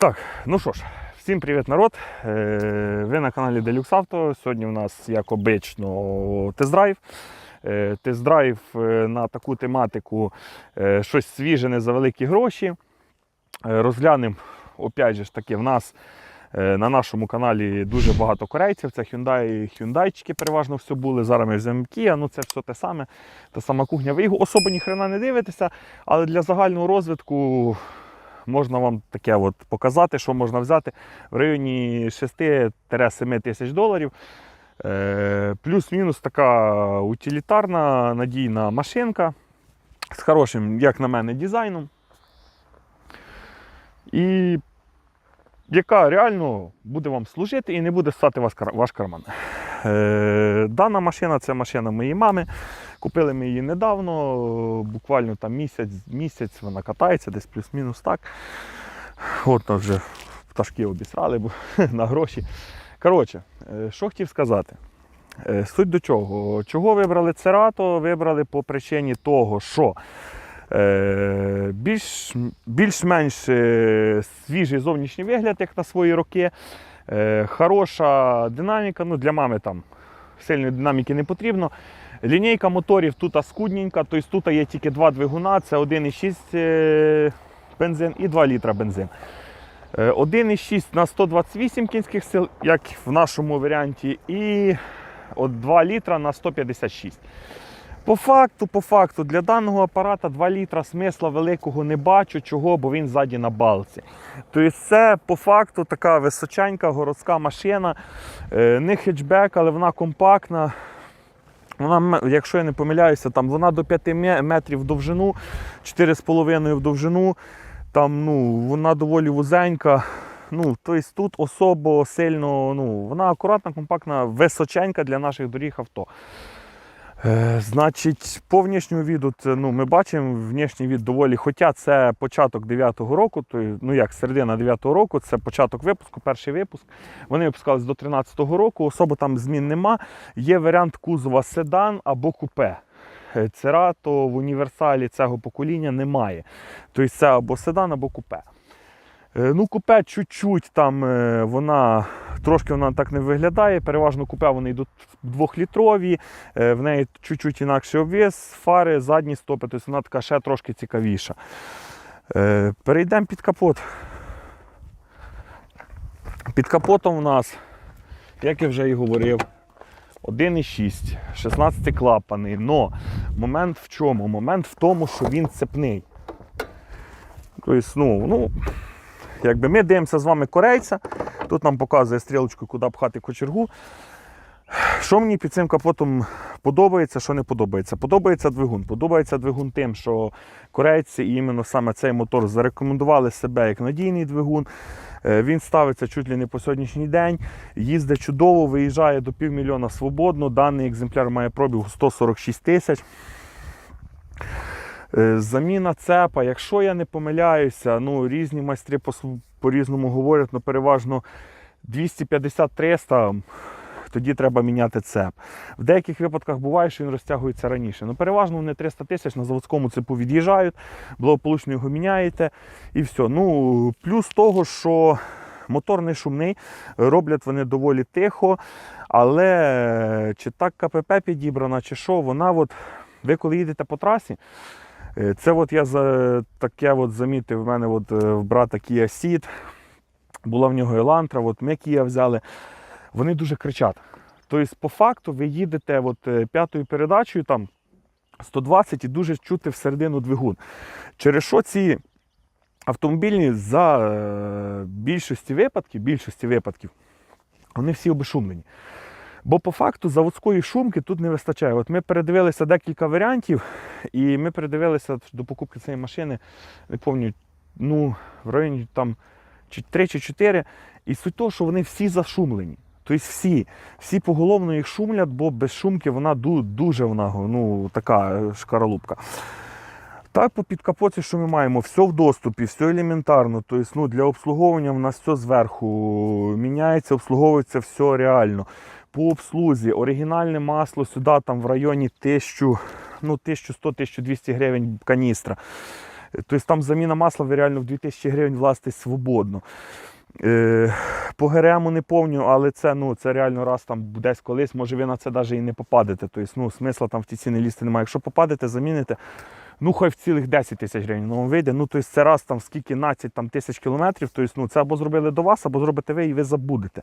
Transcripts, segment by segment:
Так, ну що ж, всім привіт, народ. Е, Ви на каналі Deluxe Auto. Сьогодні у нас, як обично, тест-драйв. Е, Тест-драйв е, на таку тематику щось свіже не за великі гроші. Розглянемо, опять же ж таки, в нас на нашому каналі дуже багато корейців. Це Hyundai, Hyundaiчики переважно все були. Зараз ми взяємо Kia, ну це все те саме, та сама кухня. Ви його особо ніхрена не дивитеся, але для загального розвитку можна вам таке от показати, що можна взяти в районі 6-7 тисяч доларів. Е, Плюс-мінус така утилітарна надійна машинка з хорошим, як на мене, дизайном. І яка реально буде вам служити і не буде ссати ваш карман. Е, дана машина це машина моєї мами. Купили ми її недавно, буквально там місяць, місяць вона катається, десь плюс-мінус так. От там вже пташки обісрали бо, на гроші. Коротше, е, що хотів сказати. Е, Суть до чого? Чого вибрали Церато? Вибрали по причині того, що більш, більш-менш свіжий зовнішній вигляд, як на свої роки. Е, хороша динаміка. Ну, для мами там сильної динаміки не потрібно. Лінійка моторів тут скудненька, тобто тут є тільки два двигуна, це 1,6 е, бензин і 2 літра бензин. Е, 1,6 на 128 кінських сил, як в нашому варіанті, і 2 літра на 156. По факту, по факту, для даного апарата 2 літра смисла великого не бачу, чого, бо він ззаді на балці. Тобто це по факту така височенька городська машина, Е, не хетчбек, але вона компактна. Вона, якщо я не помиляюся, там вона до 5 метрів в довжину, 4,5 в довжину. Там, ну, вона доволі вузенька. Ну, тобто тут особо сильно, ну, вона акуратна, компактна, височенька для наших доріг авто. Е, значить, по внешньому віду це, ну, ми бачимо внешній від доволі, хоча це початок 9-го року, то, ну як середина 9-го року, це початок випуску, перший випуск. Вони випускались до 13-го року, особо там змін нема. Є варіант кузова седан або купе. Е, Церато в універсалі цього покоління немає. Тобто це або седан, або купе. Е, Ну, купе чуть-чуть там вона трошки вона так не виглядає. Переважно купе вони йдуть двохлітрові, е, в неї чуть-чуть інакший обвес, фари, задні стопи, тобто вона така ще трошки цікавіша. Е, Перейдемо під капот. Під капотом у нас, як я вже і говорив, 1,6, 16 клапаний. Но момент в чому? Момент в тому, що він цепний. Тобто, ну, ну, якби ми дивимося з вами корейця, тут нам показує стрілочку, куди пхати кочергу. Що мені під цим капотом подобається, що не подобається? Подобається двигун. Подобається двигун тим, що корейці і іменно саме цей мотор зарекомендували себе як надійний двигун. Е, Він ставиться чуть ли не по сьогоднішній день, їздить чудово, виїжджає до півмільйона свободно. Даний екземпляр має пробіг 146 тисяч. Е, Заміна цепа, якщо я не помиляюся, ну різні майстри по- по-різному говорять, ну переважно 250-300, тоді треба міняти цеп. В деяких випадках буває, що він розтягується раніше. Ну, переважно вони 300 тисяч на заводському цепу від'їжджають, благополучно його міняєте і все. Ну, плюс того, що мотор не шумний, роблять вони доволі тихо, але чи так КПП підібрана, чи що, вона от, ви коли їдете по трасі, Це от я таке от замітив в мене от, е, в брата Kia Ceed, була в нього Елантра, от ми Kia взяли. Вони дуже кричать. Тобто, по факту, ви їдете от, е, п'ятою передачею там 120 і дуже чути всередину двигун. Через що ці автомобільні за е, більшості випадків, більшості випадків, вони всі обешумлені. Бо по факту заводської шумки тут не вистачає. От ми передивилися декілька варіантів, і ми передивилися до покупки цієї машини, не пам'ятаю, ну, в районі там чи 3 чи 4. І суть того, що вони всі зашумлені. Тобто всі, всі поголовно їх шумлять, бо без шумки вона дуже вона, ну, така шкаралупка. Так, по підкапоті, що ми маємо, все в доступі, все елементарно. Тобто, ну, для обслуговування в нас все зверху міняється, обслуговується все реально. По обслузі оригінальне масло сюди там в районі 1000, ну, 1100-1200 гривень каністра. Тобто там заміна масла ви реально в 2000 гривень власти свободно. Е, по ГРМу не помню, але це, ну, це реально раз там десь колись, може ви на це навіть і не попадете. Тобто, ну, смисла там в ті ціни лізти немає. Якщо попадете, заміните, ну хай в цілих 10 тисяч гривень вам вийде. Ну, тобто це раз там скільки 15 там, тисяч кілометрів. Тобто, ну, це або зробили до вас, або зробите ви і ви забудете.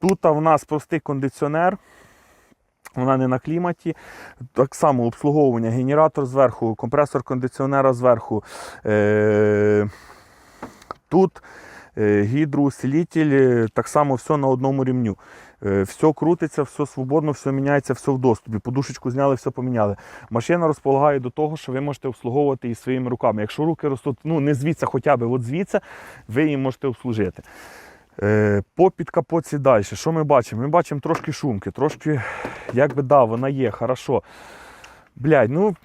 Тут в нас простий кондиціонер. Вона не на кліматі. Так само обслуговування, генератор зверху, компресор кондиціонера зверху. Е, тут е, гідроусилитель, е, так само все на одному рівню. Все крутиться, все свободно, все міняється, все в доступі. Подушечку зняли, все поміняли. Машина розполагає до того, що ви можете обслуговувати її своїми руками. Якщо руки ростуть, ну не звідси, хоча б от звідси, ви її можете обслужити. Е, По підкапотці далі. Що ми бачимо? Ми бачимо трошки шумки, трошки, якби да, вона є, хорошо. Блядь, ну,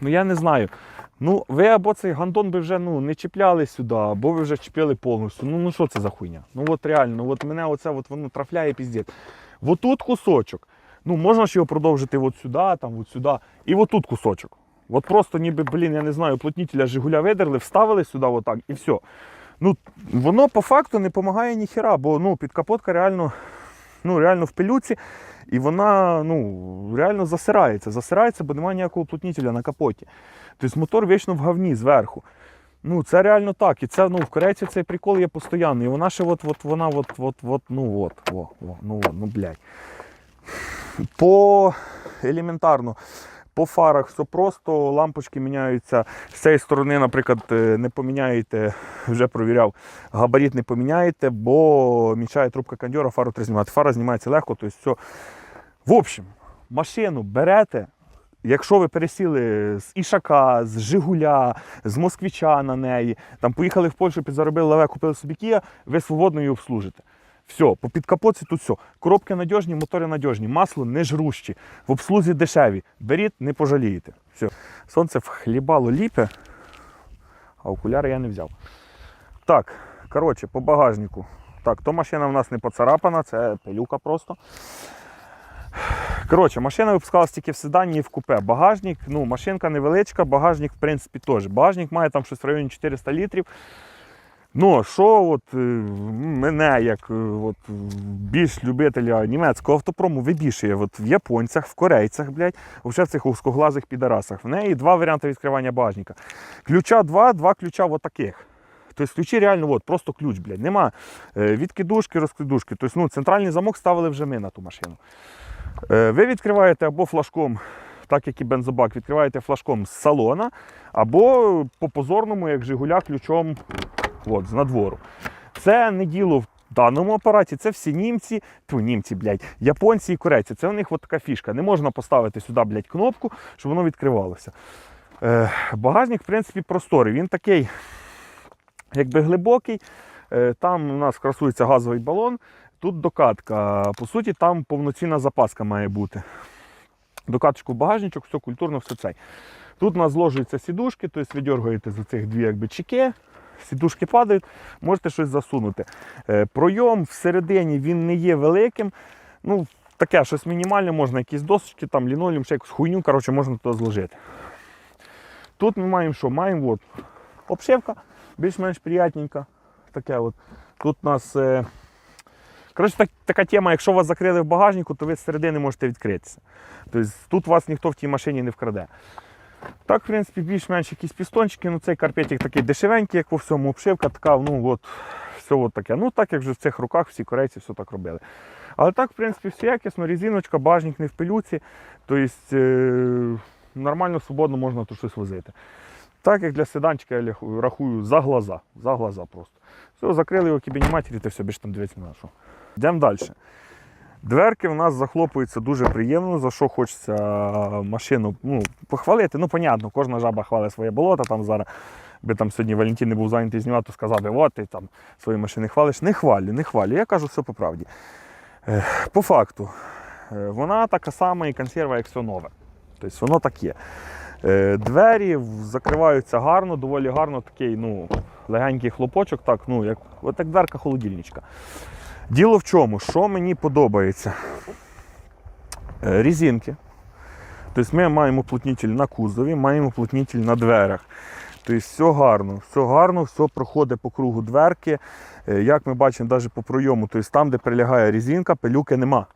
ну я не знаю. Ну, ви або цей гандон би вже ну, не чіпляли сюди, або ви вже чіпляли повністю. Ну, ну що це за хуйня? Ну от реально, от мене оце от, воно трафляє піздець. Вот тут кусочок. Ну, можна ж його продовжити от сюди, там, от сюди. І от тут кусочок. От просто ніби, блін, я не знаю, плотнітеля Жигуля видерли, вставили сюди отак і все. Ну, воно по факту не допомагає ніхіра, бо ну, підкапотка реально, ну, реально в пилюці, і вона ну, реально засирається. Засирається, бо немає ніякого уплотнітеля на капоті. Тобто мотор вічно в говні зверху. Ну, це реально так. І це ну, в Корейці цей прикол є постійно. І вона ще от, от, вона от, от, от, ну от, о, о, ну от, ну блядь. По елементарно. По фарах все просто, лампочки міняються. З цієї сторони, наприклад, е, не поміняєте, вже провіряв, габарит не поміняєте, бо мішає трубка кондьора, фару треба знімати. Фара знімається легко, тобто все. В общем, машину берете, Якщо ви пересіли з Ішака, з Жигуля, з Москвича на неї, там поїхали в Польщу, підзаробили лаве, купили собі Кія, ви свободно її обслужите. Все, по підкапоці тут все. Коробки надіжні, мотори надіжні, масло не жрущі, в обслузі дешеві. Беріть, не пожалієте. Все. Сонце вхлібало ліпе, а окуляри я не взяв. Так, коротше, по багажнику. Так, то машина в нас не поцарапана, це пилюка просто. Коротше, машина випускалась тільки в седані і в купе. Багажник, ну, машинка невеличка, багажник, в принципі, теж. Багажник має там щось в районі 400 літрів. Ну, що от е, мене, як е, от, більш любителя німецького автопрому, вибішує от, в японцях, в корейцях, блядь, в цих узкоглазих підарасах. В неї два варіанти відкривання багажника. Ключа два, два ключа от таких. Тобто ключі реально от, просто ключ, блядь. Нема е, відкидушки, розкидушки. Тобто, ну, центральний замок ставили вже ми на ту машину. Ви відкриваєте або флажком, так як і бензобак, відкриваєте флажком з салона, або по позорному, як Жигуля, ключом от, з надвору. Це не діло в даному апараті, це всі німці, тьфу, німці, блядь, японці і корейці. Це у них от така фішка. Не можна поставити сюди, блядь, кнопку, щоб воно відкривалося. Е, Багажник, в принципі, просторий. Він такий, якби глибокий. Е, Там у нас красується газовий балон. Тут докатка. По суті, там повноцінна запаска має бути. Докаточку в багажничок, все культурно, все цей. Тут у нас зложуються сідушки, тобто ви дергаєте за цих дві якби, чеки, сідушки падають, можете щось засунути. Е, Пройом всередині він не є великим. Ну, Таке щось мінімальне, можна якісь досочки, там, лінолеум, ще якусь хуйню, коротше, можна туди зложити. Тут ми маємо що? Маємо от, обшивка, більш-менш приятненька. Таке от. Тут у нас. Е, Коротше, так, така тема, якщо вас закрили в багажнику, то ви з можете відкритися. Тобто тут вас ніхто в тій машині не вкраде. Так, в принципі, більш-менш якісь пістончики, ну цей карпетик такий дешевенький, як по всьому, обшивка така, ну от, все от таке. Ну так як вже в цих руках всі корейці все так робили. Але так, в принципі, все якісно, резиночка, багажник не в пилюці, тобто е- нормально, свободно можна тут щось возити. Так як для седанчика я рахую за глаза. За глаза просто. Все, закрили його кібіні матері, та все, більше там дивитися на що. Йдемо далі. Дверки в нас захлопуються дуже приємно, за що хочеться машину ну, похвалити. Ну, понятно, кожна жаба хвалить своє болото. Там зараз, би там сьогодні Валентин не був зайнятий знімати, то сказав би, от ти там свої машини хвалиш. Не хвалю, не хвалю. Я кажу все по правді. Е, По факту, е, вона така сама і консерва, як все нове. Тобто воно так. Е, Двері закриваються гарно, доволі гарно, такий ну, легенький хлопочок, так, ну, як, от як дверка холодильничка. Діло в чому, що мені подобається? Е, Різинки. Тобто ми маємо плотнітель на кузові, маємо плотнітель на дверях. Тобто все гарно, все гарно, все проходить по кругу дверки. Е, Як ми бачимо, навіть по пройому, тобто там, де прилягає резинка, пилюки нема.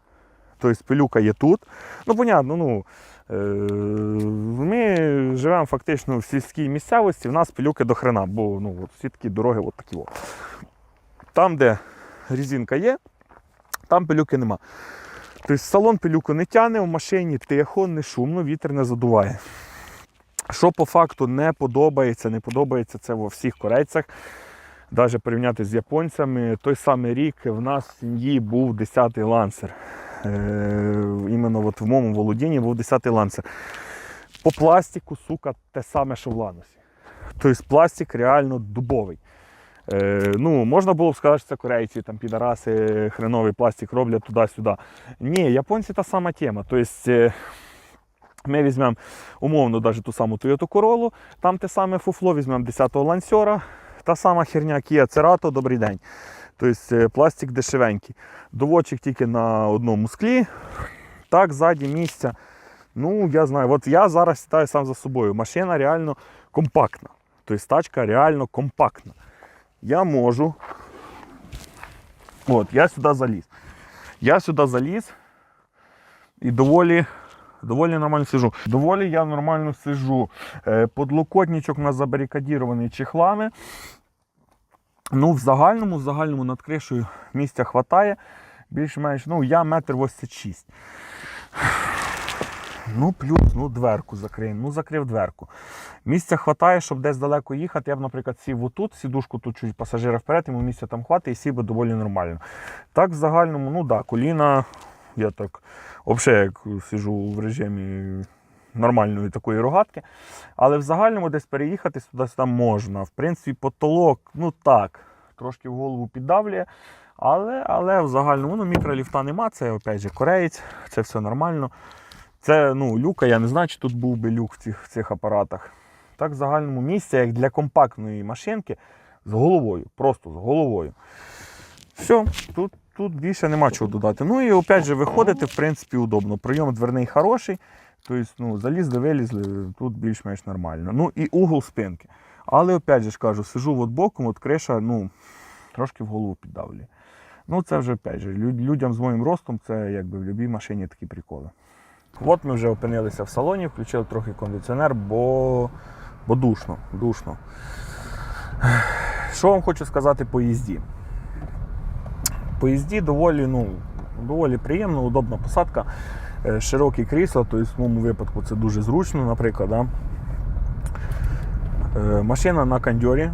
Тобто пилюка є тут. Ну, понятно, ну, е, ми живемо фактично в сільській місцевості, в нас пилюки до хрена, бо ну, от всі такі дороги от такі. От. Там, де резинка є, там пилюки нема. Тобто салон пилюку не тягне, в машині тихо, не шумно, вітер не задуває. Що по факту не подобається, не подобається це во всіх корейцях. Навіть порівняти з японцями, той самий рік в нас в сім'ї був 10-й лансер. Е, іменно от в моєму володінні був 10-й лансер. По пластику, сука, те саме, що в ланусі. Тобто пластик реально дубовий. Е, ну, можна було б сказати, що це корейці, там підараси, хреновий пластик роблять туди-сюди. Ні, японці та сама тема. Тобто, е, ми візьмемо умовно навіть ту саму Toyota Corolla, там те саме фуфло, візьмемо 10-го лансера, та сама херня Kia Cerato, добрий день. Тобто е, пластик дешевенький. Доводчик тільки на одному склі. Так, ззаді місця. Ну, я знаю, от я зараз сідаю сам за собою. Машина реально компактна. Тобто тачка реально компактна. Я можу. От, я сюди заліз. Я сюди заліз і доволі, доволі нормально сижу. Доволі я нормально сижу. Е, Подлокотничок у нас забарикадірований чехлами. Ну, в загальному, в загальному над кришею місця хватає. Більш-менш, ну, я метр 86. Ну, плюс, ну, дверку закрив. Ну, закрив дверку. Місця хватає, щоб десь далеко їхати. Я б, наприклад, сів отут, сідушку тут чуть пасажира вперед, йому місця там хватить і сів би доволі нормально. Так, в загальному, ну да, коліна, я так взагалі як сижу в режимі нормальної такої рогатки. Але в загальному десь переїхати сюди-сюди можна. В принципі, потолок, ну так, трошки в голову піддавлює. Але, але в загальному ну, мікроліфта нема, це опять же кореєць, це все нормально. Це ну, люка, я не знаю, чи тут був би люк в цих, в цих апаратах. Так, в загальному місця, як для компактної машинки, з головою, просто з головою. Все, тут, тут більше нема чого додати. Ну і опять же, виходити, в принципі, удобно. Прийом дверний хороший. Тобто, ну, залізли, вилізли, тут більш-менш нормально. Ну і угол спинки. Але опять же ж кажу, сижу от боком, от криша, ну, трошки в голову піддавлює. Ну, це вже опять же, людям з моїм ростом це якби в будь-якій машині такі приколи. От ми вже опинилися в салоні, включили трохи кондиціонер, бо, бо душно, душно. Що вам хочу сказати по їзді? По їзді доволі, ну, доволі приємно, удобна посадка, е, широкі крісла, тобто в моєму випадку це дуже зручно, наприклад. Да? Е, Машина на кондьорі.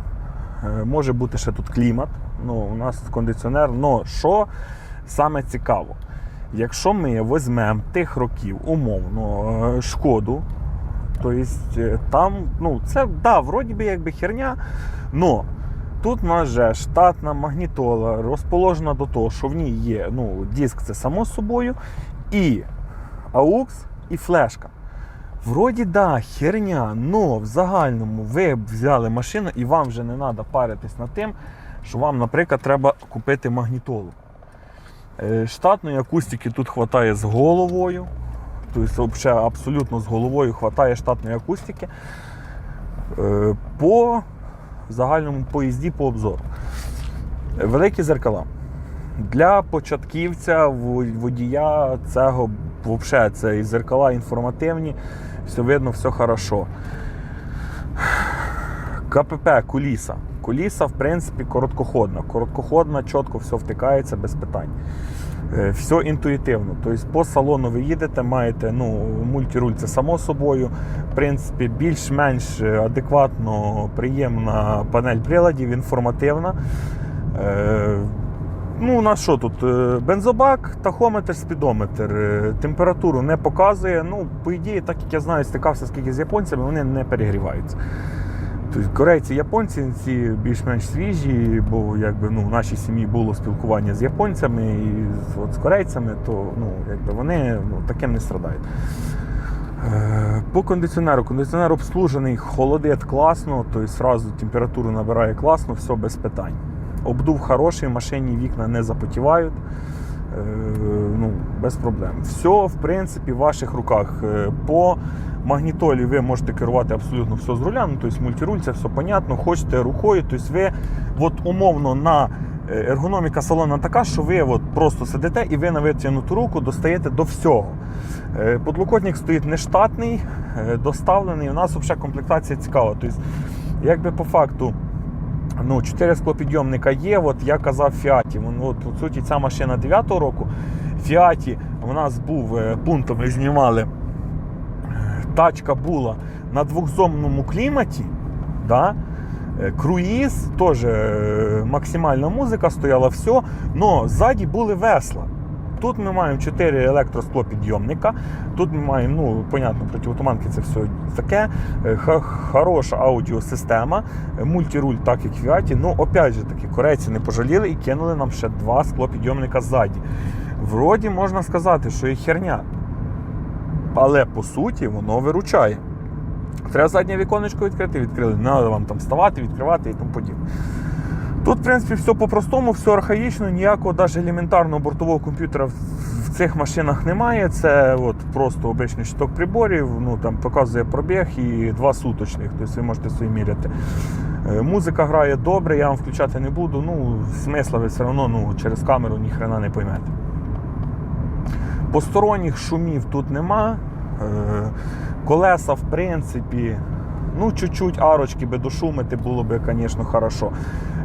Е, Може бути ще тут клімат. Ну, у нас кондиціонер. Но що саме цікаво, якщо ми візьмемо тих років умовно е, шкоду, то е, там, ну, це да, вроді би якби херня, но тут у нас же штатна магнітола розположена до того, що в ній є ну, диск, це само собою, і AUX, і флешка. Вроді да, херня, но в загальному ви взяли машину і вам вже не треба паритись над тим, що вам, наприклад, треба купити магнітолу. Е, Штатної акустики тут вистачає з головою. Тобто абсолютно з головою вистачає штатної акустики. Е, По загальному поїзді по обзору. Великі зеркала. Для початківця, водія цього взагалі це і зеркала інформативні, все видно, все хорошо. КПП, куліса. Куліса, в принципі, короткоходна. Короткоходна, чітко все втикається без питань. Е, Все інтуїтивно. Тобто по салону ви їдете, маєте ну, мультируль це само собою. В принципі, більш-менш адекватно приємна панель приладів, інформативна. Е, Ну, у нас що тут? Е, Бензобак, тахометр, спідометр. Температуру не показує. Ну, по ідеї, так як я знаю, стикався скільки з японцями, вони не перегріваються. Тобто корейці, японці ці більш-менш свіжі, бо якби ну, в нашій сім'ї було спілкування з японцями і от, з корейцями, то ну, якби вони ну, таким не страдають. Е, По кондиціонеру. Кондиціонер обслужений, холодить класно, тобто одразу температуру набирає класно, все без питань. Обдув хороший, в машині вікна не запотівають. Е, ну, без проблем. Все, в принципі, в ваших руках. Е, По магнітолі ви можете керувати абсолютно все з руля, ну, тобто мультируль, це все понятно, хочете рукою, тобто ви от, умовно на е, ергономіка салона така, що ви от, просто сидите і ви на витягнуту руку достаєте до всього. Е, Подлокотник стоїть нештатний, е, доставлений. У нас взагалі комплектація цікава. Тобто, якби по факту ну, 4 склопідйомника є. От я казав Фіаті. От, по суті, ця машина 9-го року. Фіаті у нас був пунктом, ми знімали. Тачка була на двохзомному кліматі. Да? Е, Круїз, теж е, максимальна музика стояла, все. але ззаді були весла. Тут ми маємо 4 електросклопідйомника. Тут ми маємо, ну, понятно, противотуманки це все таке. Е, Хороша аудіосистема, мультируль, так як в Ну, опять же таки, корейці не пожаліли і кинули нам ще два склопідйомника ззаді. Вроді можна сказати, що і херня. Але по суті воно виручає. Треба заднє віконечко відкрити, відкрили. Не треба вам там вставати, відкривати і тому подібне. Тут, в принципі, все по-простому, все архаїчно, ніякого навіть елементарного бортового комп'ютера в цих машинах немає. Це от просто обичний щиток приборів, ну там показує пробіг і два суточних, тобто ви можете собі міряти. Е, Музика грає добре, я вам включати не буду. Ну, смисла ви все одно ну, через камеру ніхрена не поймете. Посторонніх шумів тут нема. Е, Колеса, в принципі, ну, чуть-чуть арочки би дошумити було би, звісно, хорошо.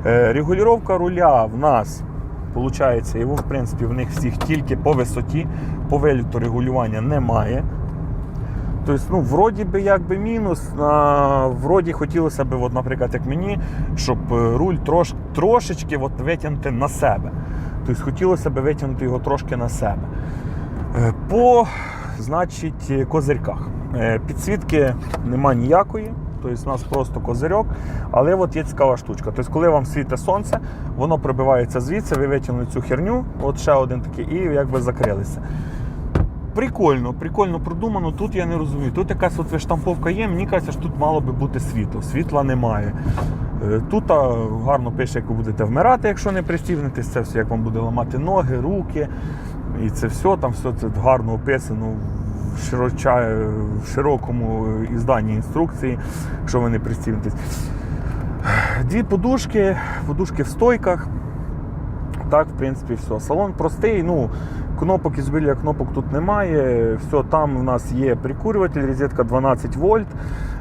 Е, Регулювання руля в нас, виходить, його, в принципі, в них всіх тільки по висоті, по виліту регулювання немає. Тобто, ну, вроді би як би мінус, а вроді хотілося б, от, наприклад, як мені, щоб е, руль трош, трошечки от, витягнути на себе. Тобто хотілося б витягнути його трошки на себе. Е, По значить, козирьках. Е, Підсвітки нема ніякої, тобто у нас просто козирьок. Але от є цікава штучка. Тобто, коли вам світить сонце, воно пробивається звідси, ви витягнули цю херню, от ще один такий, і якби закрилися. Прикольно, прикольно продумано. Тут я не розумію. Тут якась от виштамповка є, мені кажеться, що тут мало би бути світло. Світла немає. Е, Тут гарно пише, як ви будете вмирати, якщо не пристібнетесь, це все, як вам буде ламати ноги, руки. І це все, там все це гарно описано в, широча, в широкому ізданні інструкції, якщо ви не пристібнетесь. Дві подушки, подушки в стойках. Так, в принципі, все. Салон простий, ну, кнопок із біля кнопок тут немає. Все, там у нас є прикурюватель, розетка 12 вольт.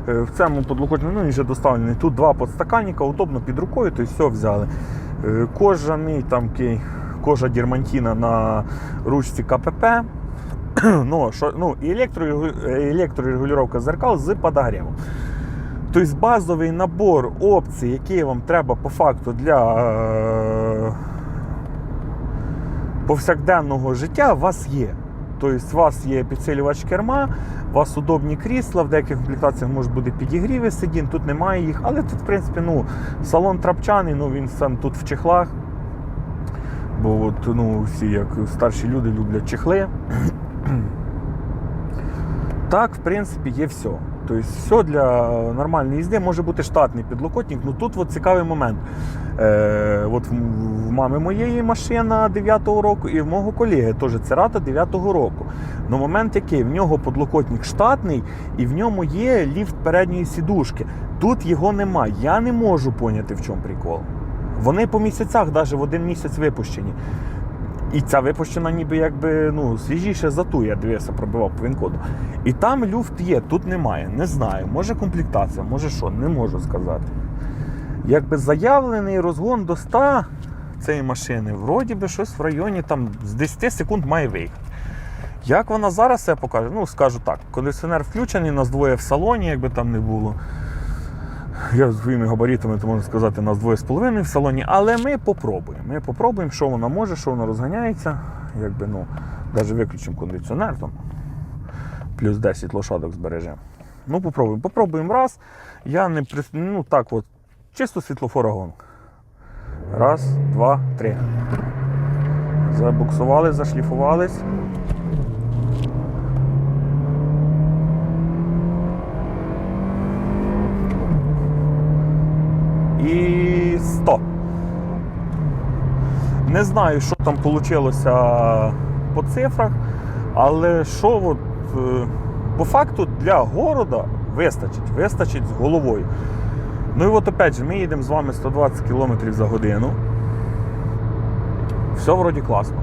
Е, В цьому подлокотнику ну, він вже доставлений. Тут два подстаканника, удобно під рукою, то все взяли. Е, Кожаний там кей- кожа дірмантіна на ручці КПП. ну, що, ну, і е, електрорегулювання зеркал з подогрівом. Тобто базовий набор опцій, які вам треба по факту для е, повсякденного життя, у вас є. Тобто у вас є підсилювач керма, у вас удобні крісла, в деяких комплектаціях може бути підігріви сидінь, тут немає їх, але тут, в принципі, ну, салон трапчаний, ну, він сам тут в чехлах. Бо от, ну, всі як старші люди люблять чехли. Так, в принципі, є все. Тобто, все для нормальної їзди може бути штатний підлокотник. Ну тут от цікавий момент. Е, от в, мами моєї машина 9-го року, і в мого колеги теж Церата 9-го року. Но момент який, в нього подлокотник штатний, і в ньому є ліфт передньої сідушки. Тут його нема. Я не можу поняти, в чому прикол. Вони по місяцях, навіть в один місяць випущені. І ця випущена ніби якби ну, свіжіше за ту, я дивився, пробивав по він-коду. І там люфт є, тут немає. Не знаю. Може комплектація, може що, не можу сказати. Якби заявлений розгон до 100 цієї машини, вроді би щось в районі там, з 10 секунд має виїхати. Як вона зараз себе покаже? Ну, скажу так, кондиціонер включений, нас двоє в салоні, якби там не було. Я з своїми габаритами, то можна сказати, нас двоє з половиною в салоні, але ми попробуємо. Ми попробуємо, що вона може, що вона розганяється. Якби, ну, навіть виключимо кондиціонер, там, плюс 10 лошадок збережемо. Ну, попробуємо. Попробуємо раз. Я не ну так от, чисто світлофора гонка. Раз, два, три. Забуксували, зашліфувались. І 100. Не знаю, що там вийшло по цифрах, але що от, е, по факту для города вистачить, вистачить з головою. Ну і от опять же, ми їдемо з вами 120 км за годину. Все вроді класно.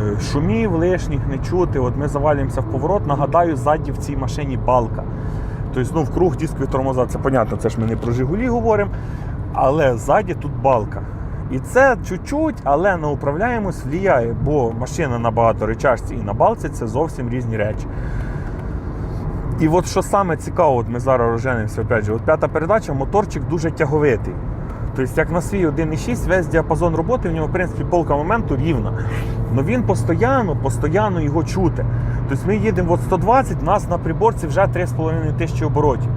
Е, Шумів лишніх не чути. От ми завалюємося в поворот. Нагадаю, ззаді в цій машині балка. Тобто, ну, в круг дискові тормоза, це понятно, це ж ми не про Жигулі говоримо. Але ззаді тут балка. І це чуть-чуть, але на управляємость впливає, бо машина на багаторечашці і на балці це зовсім різні речі. І от що саме цікаво, от ми зараз розженимося, опять же, от п'ята передача, моторчик дуже тяговитий. Тобто, як на свій 1,6, весь діапазон роботи, в нього, в принципі, полка моменту рівна. Але він постійно, постійно його чути. Тобто ми їдемо от 120, у нас на приборці вже 3,5 тисячі оборотів.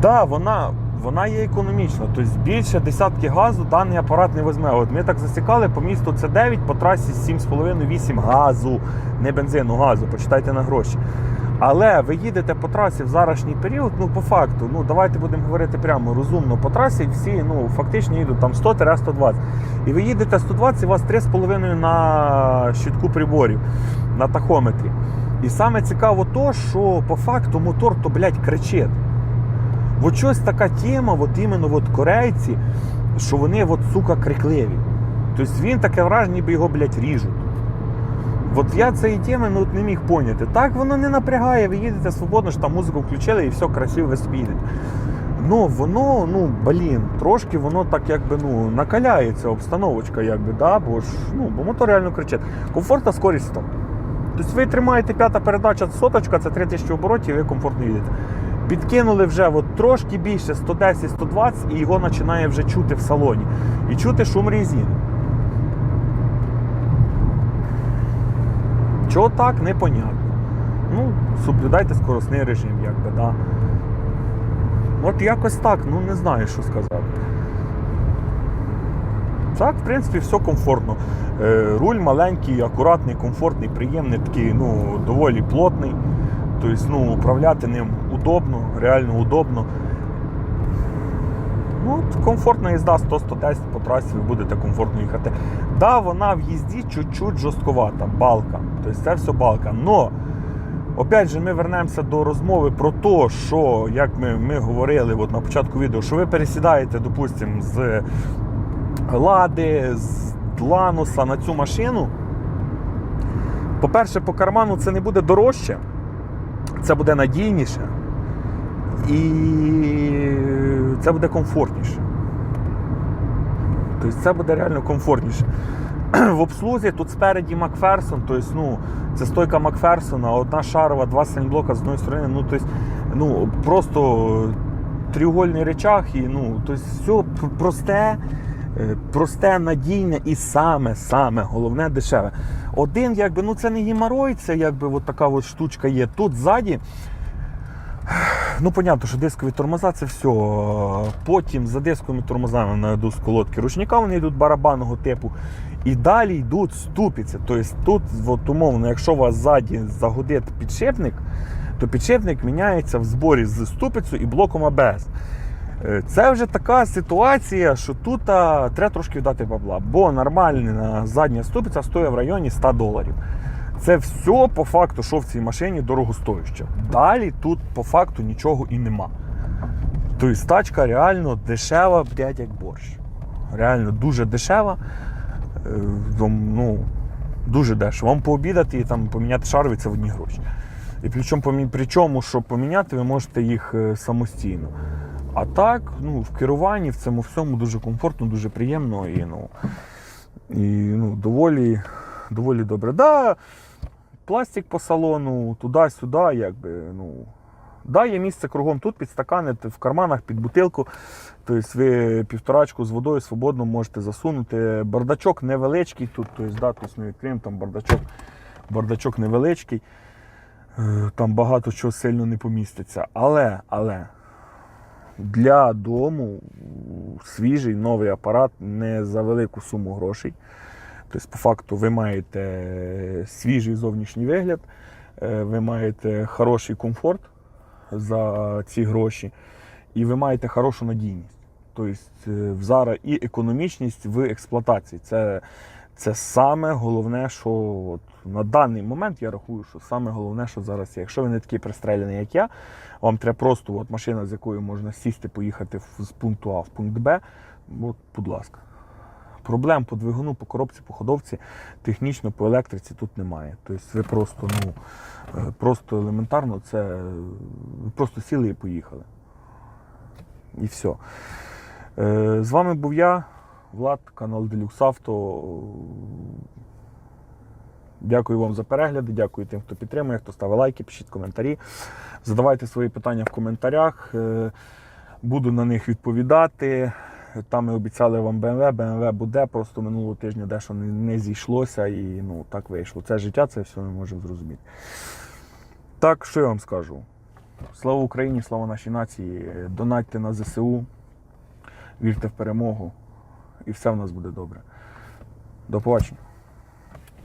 Так, да, вона, вона є економічна, тобто більше десятки газу даний апарат не візьме. От ми так засікали, по місту це 9, по трасі 7,5-8 газу, не бензину, газу, почитайте на гроші. Але ви їдете по трасі в зарашній період, ну по факту, ну давайте будемо говорити прямо розумно, по трасі всі ну, фактично їдуть там 100-120. І ви їдете 120, у вас 3,5 на щитку приборів, на тахометрі. І саме цікаво то, що по факту мотор то, блядь, кричить. От щось така тема, от іменно от корейці, що вони от, сука, крикливі. Тобто він таке враження, ніби його, блядь, ріжуть. От я цієї теми ну, от не міг поняти. Так воно не напрягає, ви їдете свободно, що там музику включили і все красиво ви собі. Ну, воно, ну, блін, трошки воно так якби ну, накаляється обстановочка, якби, да, бо ж, ну, бо мотор реально кричить. Комфортна скорість 100. Тобто ви тримаєте п'ята передача, соточка, це 3000 оборотів, і ви комфортно їдете. Підкинули вже от трошки більше 110-120 і його починає вже чути в салоні. І чути шум резини. Чого так, непонятно. Ну, соблюдайте скоростний режим, якби, да. От якось так, ну не знаю, що сказати. Так, в принципі, все комфортно. Е, руль маленький, акуратний, комфортний, приємний, такий, ну, доволі плотний. Тобто, ну, управляти ним удобно, реально удобно. Ну, комфортна їзда 100-110 по трасі, ви будете комфортно їхати. Да, вона в їзді чуть-чуть жорстковата, балка. Тобто це все балка. Но, опять же, ми вернемося до розмови про те, що, як ми, ми говорили от на початку відео, що ви пересідаєте, допустимо, з Лади, з Лануса на цю машину. По-перше, по карману це не буде дорожче, це буде надійніше. І це буде комфортніше. Тобто це буде реально комфортніше. В обслузі тут спереді Макферсон, тобто, ну, це стойка Макферсона, одна шарова, два сенблока з одної сторони. Ну, тобто, ну, просто треугольний речах і ну, тобто, все просте, е, просте, надійне і саме, саме головне дешеве. Один, якби, ну це не геморрой, це якби от така от штучка є. Тут ззаді. Ну, понятно, що дискові тормоза це все. Потім за дисковими тормозами наведу з колодки ручника, вони йдуть барабанного типу. І далі йдуть ступиці. Тобто тут, от, умовно, якщо у вас ззаді загудить підшипник, то підшипник міняється в зборі з ступицю і блоком АБС. Е, Це вже така ситуація, що тут треба трошки дати бабла, бо нормальна задня ступиця стоїть в районі 100 доларів. Це все по факту, що в цій машині дорогостояще. Далі тут по факту нічого і нема. Тобто тачка реально дешева, блядь, як борщ. Реально дуже дешева. Е, Ну, дуже дешево. Вам пообідати і там поміняти шарові це в одні гроші. І причому, причому, щоб поміняти, ви можете їх е, самостійно. А так, ну, в керуванні в цьому всьому дуже комфортно, дуже приємно і, ну, і ну, доволі, доволі добре. Да, пластик по салону, туди-сюди, якби, ну. Да, є місце кругом тут підстаканити в карманах під бутилку. Тобто ви півторачку з водою свободно можете засунути. Бардачок невеличкий тут, тобто, да, тобто ми відкриємо там бардачок, бардачок невеличкий. Е, Там багато чого сильно не поміститься. Але, але для дому свіжий новий апарат не за велику суму грошей. Тобто, по факту, ви маєте свіжий зовнішній вигляд, е, ви маєте хороший комфорт за ці гроші, і ви маєте хорошу надійність. Тобто е, зараз і економічність в експлуатації. Це, це саме головне, що от, на даний момент я рахую, що саме головне, що зараз є. Якщо ви не такий пристреляний, як я, вам треба просто от, машина, з якою можна сісти, поїхати з пункту А в пункт Б. От, будь ласка. Проблем по двигуну, по коробці, по ходовці, технічно по електриці тут немає. Тобто ви просто, ну, е, просто елементарно це е, ви просто сіли і поїхали. І все. Е, З вами був я, Влад, канал Deluxe Auto. Дякую вам за перегляди, дякую тим, хто підтримує, хто ставить лайки, пишіть коментарі. Задавайте свої питання в коментарях. Е, Буду на них відповідати. Там ми обіцяли вам БМВ, БМВ буде, просто минулого тижня дещо не, не зійшлося і ну, так вийшло. Це життя, це все ми можемо зрозуміти. Так, що я вам скажу? Слава Україні, слава нашій нації. Донатьте на ЗСУ, вірте в перемогу, і все в нас буде добре. До побачення.